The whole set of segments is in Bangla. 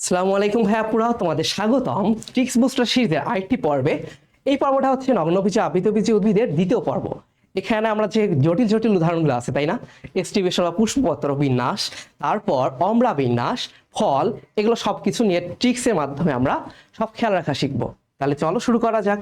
আসসালামু আলাইকুম ভাইয়া পুরা তোমাদের স্বাগতম ট্রিক্স বুস্টার সিরিজের আরেকটি পর্বে। এই পর্বটা হচ্ছে নগ্নবীজ, আবৃতবীজী উদ্ভিদের দ্বিতীয় পর্ব। এখানে আমরা যে জটিল জটিল উদাহরণগুলো আছে, তাই না? এস্টিভেশন বা পুষ্পপত্র বিন্যাস, তারপর অমরা বিন্যাস, ফল, এগুলো সব কিছু নিয়ে ট্রিক্সের মাধ্যমে আমরা সব খেয়াল রাখা শিখব। তাহলে চলো শুরু করা যাক।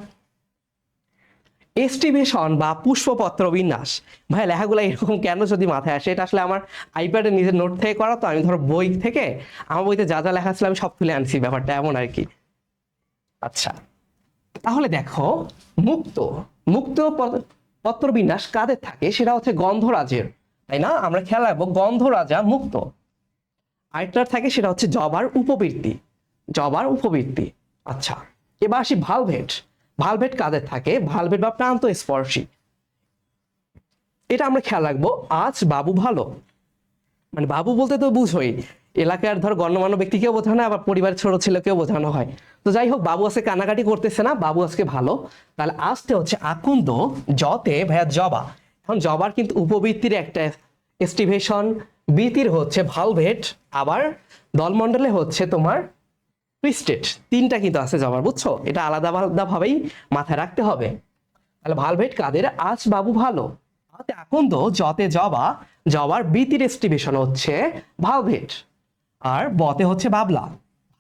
এস্টিভেশন বা পুষ্পপত্র বিন্যাস। ভাই, লেখাগুলো এরকম কেন যদি মাথায় আসে? এটা আসলে আমার আইপ্যাডে নিজের নোট থেকে করা, তো আমি ধরো বই থেকে, আমার বইতে যা যা লেখা ছিল আমি সব তুলে আনছি, ব্যাপারটা এমন আর কি। আচ্ছা তাহলে দেখো, মুক্ত মুক্ত পত্র বিন্যাস কাদের থাকে? সেটা হচ্ছে গন্ধরাজের, তাই না? আমরা খেয়াল রাখব, গন্ধরাজা মুক্ত। আরেকটার থাকে, সেটা হচ্ছে জবার উপবৃত্তি জবার উপবৃত্তি। আচ্ছা এবার আসি ভালভেট ভালভেট কাদের থাকে, ভালভেট বা প্রান্ত স্পর্শী এটা আমরা খেয়াল রাখব, আজ বাবু ভালো। মানে বাবু বলতে তো বুঝোই, এলাকার ধর গণ্যমান্য ব্যক্তিকেও বোঝানো হয়, আবার পরিবারের ছোট ছেলেকেও বোঝানো হয়। তো যাই হোক, বাবু আজকে কানাকাটি করতেছে না, বাবু আজকে ভালো। তাহলে আসতে হচ্ছে আকুন্দ জতে ভাইয়া জবা। এখন জবার কিন্তু উপবৃত্তির একটা এস্টিভেশন বৃত্তির হচ্ছে ভালভেট, আবার দলমণ্ডলে হচ্ছে তোমার টুইস্টেড তিনটা কিন্তু আছে জবার, বুঝছ? এটা আলাদা আলাদা ভাবেই মাথায় রাখতে হবে। তাহলে ভালভেট কাদের? আজ বাবু ভালো। হাতে আকন্দ জতে জবা, জবার বৃত্তির এস্টিভেশন হচ্ছে ভালভেট। আর বতে হচ্ছে বাবলা।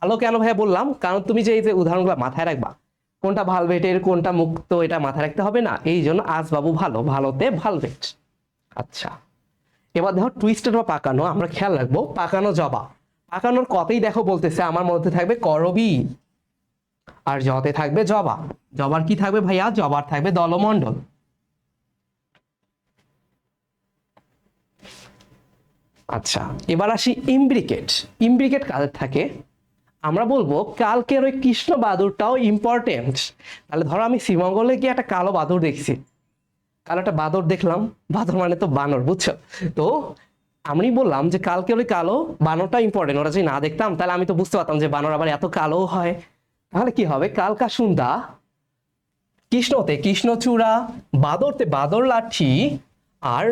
ভালো কেন ভাই বললাম? কারণ তুমি যে এই যে উদাহরণগুলো মাথায় রাখবা, কোনটা ভালভেটের, কোনটা মুক্ত, এটা মাথায় রাখতে হবে না? এই জন্য আজ বাবু ভালো, ভালোতে ভালভেট। আচ্ছা। এবার দেখো টুইস্টেড বা পাকানো, আমরা খেয়াল রাখব, পাকানো জবা। পাকানোর কতেই দেখো বলতেছে, আমার মধ্যে থাকবে করবি। আর জতে থাকবে জবা। জবার কি থাকবে ভাইয়া? জবার থাকবে দলমণ্ডল। আচ্ছা এবার আসি ইমব্রিকেট। ইমব্রিকেট কাদের থাকে? আমরা বলব কালকের ওই কৃষ্ণ বাদুরটাও ইম্পর্টেন্ট তাহলে ধরো আমি শ্রীমঙ্গলে গিয়ে একটা কালো বাদুর দেখছি। কালো একটা বাদর দেখলাম। বাদর মানে তো বানর, বুঝছ? তো আমি বললাম যে কালকে ওই কালো বানরটা ইম্পর্টেন্ট ওরা যদি না দেখতাম, তাহলে আমি তো বুঝতে পারতাম যে বানর আবার এত কালো হয়। তাহলে কি হবে? কালকা সুন্দা কৃষ্ণতে কৃষ্ণচূড়া, বাদরতে বাদর লাঠি আর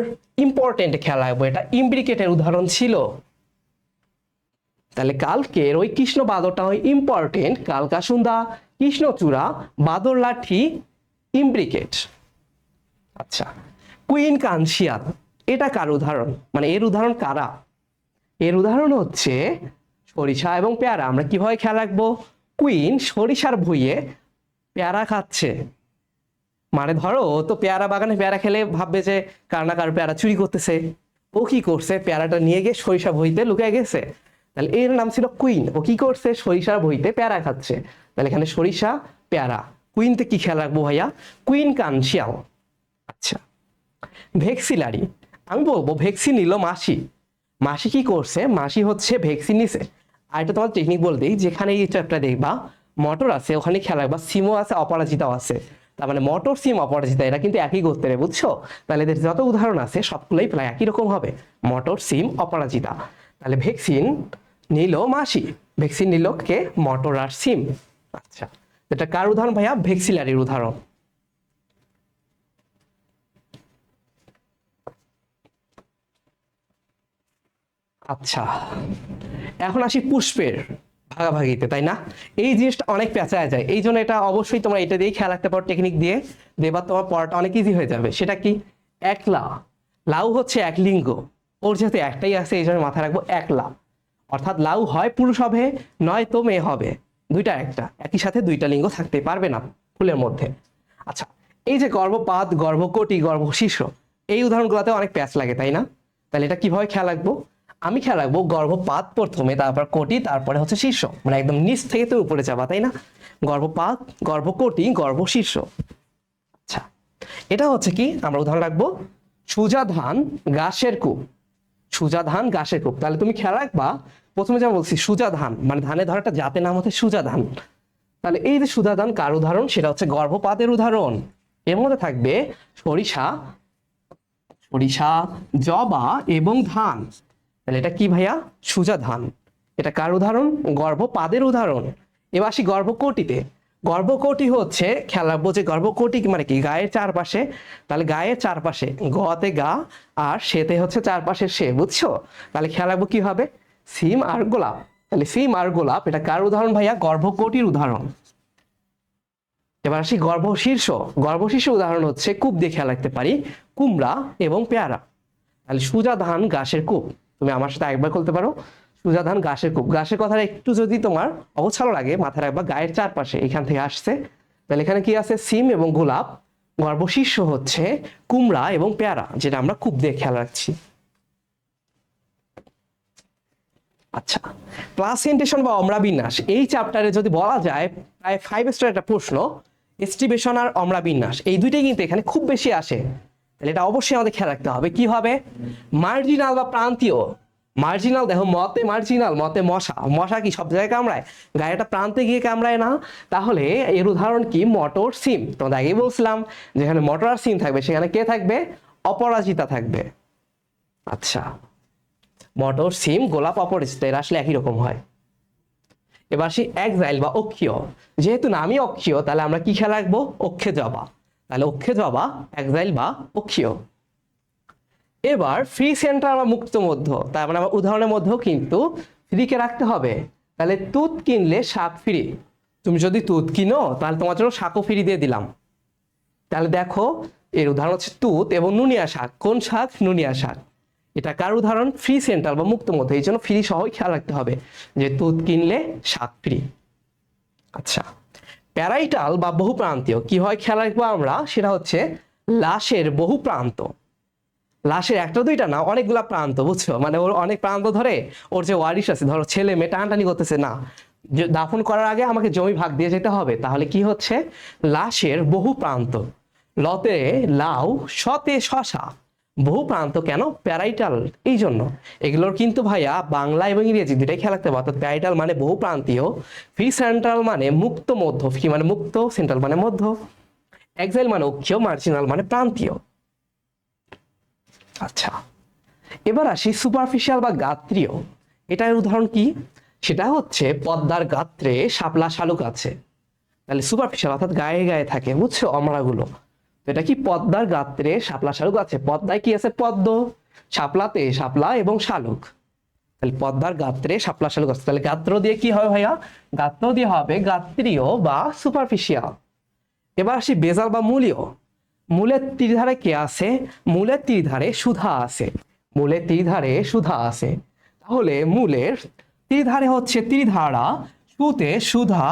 ইম্পর্টেন্ট খেলা হবে। এটা ইমব্রিকেটের উদাহরণ ছিল। তাহলে কালকের ওই কৃষ্ণ বাদরটা হয় ইম্পর্টেন্ট কালকা সুন্দা কৃষ্ণচূড়া, বাদর লাঠি ইমব্রিকেট আচ্ছা কুইন কানসিয়াল এটা কার উদাহরণ? মানে এর উদাহরণ কারা? এর উদাহরণ হচ্ছে সরিষা এবং পেয়ারা। আমরা কীভাবে খেয়াল রাখব? কুইন সরিষার ভুইয়ে পেয়ারা খাচ্ছে। মানে ধরো, তো পেয়ারা বাগানে পেয়ারা খেলে ভাববে যে কার না কার পেয়ারা চুরি করতেছে। ও কি করছে? পেয়ারাটা নিয়ে গিয়ে সরিষা ভইতে লুকিয়ে গেছে। তাহলে এর নাম ছিল কুইন ও কি করছে? সরিষার ভইতে পেয়ারা খাচ্ছে। তাহলে এখানে সরিষা, পেয়ারা। কুইনতে কি খেয়াল রাখব ভাইয়া? কুইন কানশিয়াল আচ্ছা। ভেক্সিলারি আমি বলব ভ্যাকসিন নিল মাসি। মাসি কি করছে? মাসি হচ্ছে ভ্যাকসিন নিছে। আর এটা তোমার টেকনিক বলে দিই, যেখানে এই চ্যাপ্টার দেখবা মটর আছে, ওখানে খেয়াল রাখবা সিমও আছে, অপরাজিতাও আছে। তার মানে মটর সিম অপরাজিতা, এরা কিন্তু একই করতে রে বুঝছ? তাহলে এদের যত উদাহরণ আছে, সবগুলোই প্রায় একই রকম হবে। মটর সিম অপরাজিতা। তাহলে ভ্যাকসিন নিল মাসি। ভ্যাকসিন নিল কে? মটর আর সিম আচ্ছা। এটা কার উদাহরণ ভাইয়া? ভেক্সিলারির উদাহরণ। আচ্ছা এখন আসি পুষ্পের ভাগাভাগিতে, তাই না? এই জিনিসটা অনেক পেঁচায় যায়, এই জন্য এটা অবশ্যই তোমরা এটা দিয়ে খেয়াল রাখতে পারো টেকনিক দিয়ে দেবার তোমার পড়াটা অনেক ইজি হয়ে যাবে। সেটা কি? একলা। লাউ হচ্ছে এক লিঙ্গ, ওর যেহেতু একটাই আছে, এই জন্য মাথায় রাখব একলা। অর্থাৎ লাউ হয়, পুরুষ হবে, নয় তো মেয়ে হবে। দুইটা একটা, একই সাথে দুইটা লিঙ্গ থাকতে পারবে না ফুলের মধ্যে। আচ্ছা এই যে গর্ভপাত, গর্ভকটি গর্ভ গর্ভশিষ্য এই উদাহরণগুলোতে অনেক প্যাচ লাগে, তাই না? তাহলে এটা কীভাবে খেয়াল রাখব? আমি খেয়াল রাখব, গর্ভপাত প্রথমে, তারপর কোটি, তারপরে হচ্ছে শীর্ষ। মানে একদম নিচ থেকে তো উপরে যাবা তাই না? গর্ভপাত, গর্ভকটি, গর্ভশীর্ষ। আচ্ছা এটা হচ্ছে কি? আমরা উদাহরণ রাখব সুজা ধান গাছের কূপ। সুজা ধান গাছের কূপ। তাহলে তুমি খেয়াল রাখবা, প্রথমে যেমন বলছি সুজা ধান মানে ধানের ধর একটা জাতের নাম হচ্ছে সুজা ধান তাহলে এই যে সুজা ধান কার উদাহরণ? সেটা হচ্ছে গর্ভপাতের উদাহরণ। এর মধ্যে থাকবে সরিষা সরিষা, জবা এবং ধান। তাহলে এটা কি ভাইয়া? সুজা ধান। এটা কার উদাহরণ? গর্ভপাদের উদাহরণ। এবার আসি গর্ভকটিতে। গর্ভকটি হচ্ছে, খেয়াল রাখব যে গর্ভকটি মানে কি? গায়ের চারপাশে। তাহলে গায়ের চারপাশে, গতে গা আর সেতে হচ্ছে চারপাশে সে, বুঝছ? তাহলে খেয়াল রাখব কি হবে? সিম আর গোলাপ। তাহলে সিম আর গোলাপ, এটা কার উদাহরণ ভাইয়া? গর্ভকটির উদাহরণ। এবার আসি গর্ভশীর্ষ। গর্ভশীর্ষ উদাহরণ হচ্ছে কূপ দিয়ে খেয়াল রাখতে পারি, কুমড়া এবং পেয়ারা। তাহলে সুজা ধান গাছের কূপ। তুমি আমার সাথে একবার বলতে পারো। সুজা ধান গাছের কূপ। গাছের কথাটা একটু যদি তোমার অগোছালো লাগে মাথায় রাখবা গায়ের চারপাশে এখান থেকে আসছে। তাহলে এখানে কি আছে? সিম এবং গোলাপ। গর্ভশীর্ষ হচ্ছে কুমড়া এবং পেয়ারা, যেটা আমরা কূপ দিয়ে খেয়াল রাখছি। আচ্ছা প্লাসেন্টেশন বা অম্রাবিন্যাস। এই চ্যাপ্টারে যদি বলা যায়, প্রায় ফাইভ স্টার একটা প্রশ্ন। এস্টিবেশন আর অম্রাবিন্যাস। এই দুইটাই কিন্তু এখানে খুব বেশি আসে। তাহলে এটা অবশ্যই আমাদের খেয়াল রাখতে হবে। কি হবে? মার্জিনাল বা প্রান্তীয়। মার্জিনাল দেখো, মতে মার্জিনাল মতে মশা। মশা কি সব জায়গায় কামড়ায়? গায়েটা প্রান্তে গিয়ে কামড়ায় না? তাহলে এর উদাহরণ কি? মটর সিম। তোমাদের আগেই বলছিলাম যেখানে মটর আর সিম থাকবে। সেখানে কে থাকবে? অপরাজিতা থাকবে। আচ্ছা। মটর, সিম, গোলাপ অপরিচিত এরা আসলে একই রকম হয়। এবার আসি একজাইল বা অক্ষীয়। যেহেতু নামই অক্ষীয়, তাহলে আমরা কি খেয়াল রাখব? অক্ষে জবা। তাহলে অক্ষে জবা একজাইল বা অক্ষীয়। এবার ফ্রি সেন্টার বা মুক্ত মধ্য, তার মানে আমার উদাহরণের মধ্যেও কিন্তু ফ্রিকে রাখতে হবে। তাহলে তুত কিনলে শাক ফ্রি তুমি যদি তুত কিনো, তাহলে তোমার জন্য শাকও ফ্রি দিয়ে দিলাম। তাহলে দেখো, এর উদাহরণ হচ্ছে তুত এবং নুনিয়া শাক। কোন শাক? নুনিয়া শাক। এটা কার উদাহরণ? ফ্রি সেন্টার বা মুক্ত মধ্যে। এই জন্য ফ্রি সহই খেয়াল রাখতে হবে যে তুত কিনলে শাক ফ্রি আচ্ছা। প্যারাইটাল বা বহু প্রান্তীয় কি হয় খেয়াল রাখব আমরা? সেটা হচ্ছে লাশের বহু প্রান্ত লাশের একটা দুইটা না, অনেকগুলা প্রান্ত, বুঝছ? মানে ওর অনেক প্রান্ত ধরে ওর যে ওয়ারিশ আছে, ধরো ছেলে মেয়ে টানাটানি করতেছে, না। দাফন করার আগে আমাকে জমি ভাগ দিয়ে যেতে হবে। তাহলে কি হচ্ছে? লাশের বহু প্রান্ত লতে লাউ, শতে শশা। বহু প্রান্ত কেন? প্যারাইটাল, এই জন্য। এগুলোর কিন্তু ভাইয়া বাংলা এবং ইংরেজি দুটাই খেয়াল রাখতে হবে। অর্থাৎ প্যারাইটাল মানে বহু প্রান্তীয় ফি সেন্ট্রাল মানে মুক্ত মধ্য ফি মানে মুক্ত, সেন্ট্রাল মানে মধ্য। এক্সাইল মানে অক্ষীয় মার্জিনাল মানে প্রান্তীয়। আচ্ছা এবার আসি সুপারফিশিয়াল বা গাত্রীয়। এটার উদাহরণ কি? সেটা হচ্ছে পদ্মার গাত্রে শাপলা শালুক আছে। তাহলে সুপারফিশিয়াল অর্থাৎ গায়ে গায়ে থাকে, বুঝছ? অমরাগুলো। এটা কি পদ্মার গাত্রে শাপলা শালুক আছে? পদ্মায় কি আছে? পদ্ম। শাপলাতে শাপলা এবং শালুক। তাহলে পদ্মার গাত্রে শাপলা শালুক আছে। তাহলে গাত্র দিয়ে কি হবে ভাইয়া? গাত্র দিয়ে হবে গাত্রীয় বা সুপারফিশিয়াল এবার আসি বেজাল বা মূলীয়। মূলের তীরধারে কে আছে? মূলের তীরধারে সুধা আছে। মূলের তীরধারে সুধা আছে। তাহলে মূলের তীরধারে হচ্ছে তীরধারা, সুতে সুধা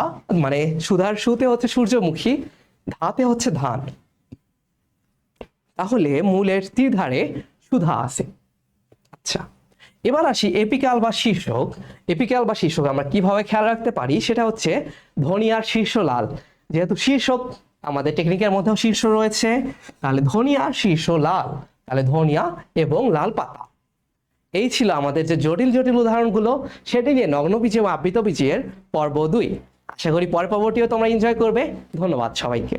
মানে সুধার সুতে হচ্ছে সূর্যমুখী, ধাতে হচ্ছে ধান। তাহলে মূলের তীরধারে সুধা আছে। আচ্ছা এবার আসি এপিক্যাল বা শীর্ষক। এপিক্যাল বা শীর্ষক আমরা কীভাবে খেয়াল রাখতে পারি? সেটা হচ্ছে ধনিয়ার শীর্ষ লাল যেহেতু শীর্ষক, আমাদের টেকনিকের মধ্যেও শীর্ষ রয়েছে। তাহলে ধনিয়া শীর্ষ লাল তাহলে ধনিয়া এবং লাল পাতা। এই ছিল আমাদের যে জটিল জটিল উদাহরণগুলো, সেটি নিয়ে নগ্ন বীজ এবং আবৃত বীজের পর্ব দুই। আশা করি পরের পর্বটিও তোমরা এনজয় করবে। ধন্যবাদ সবাইকে।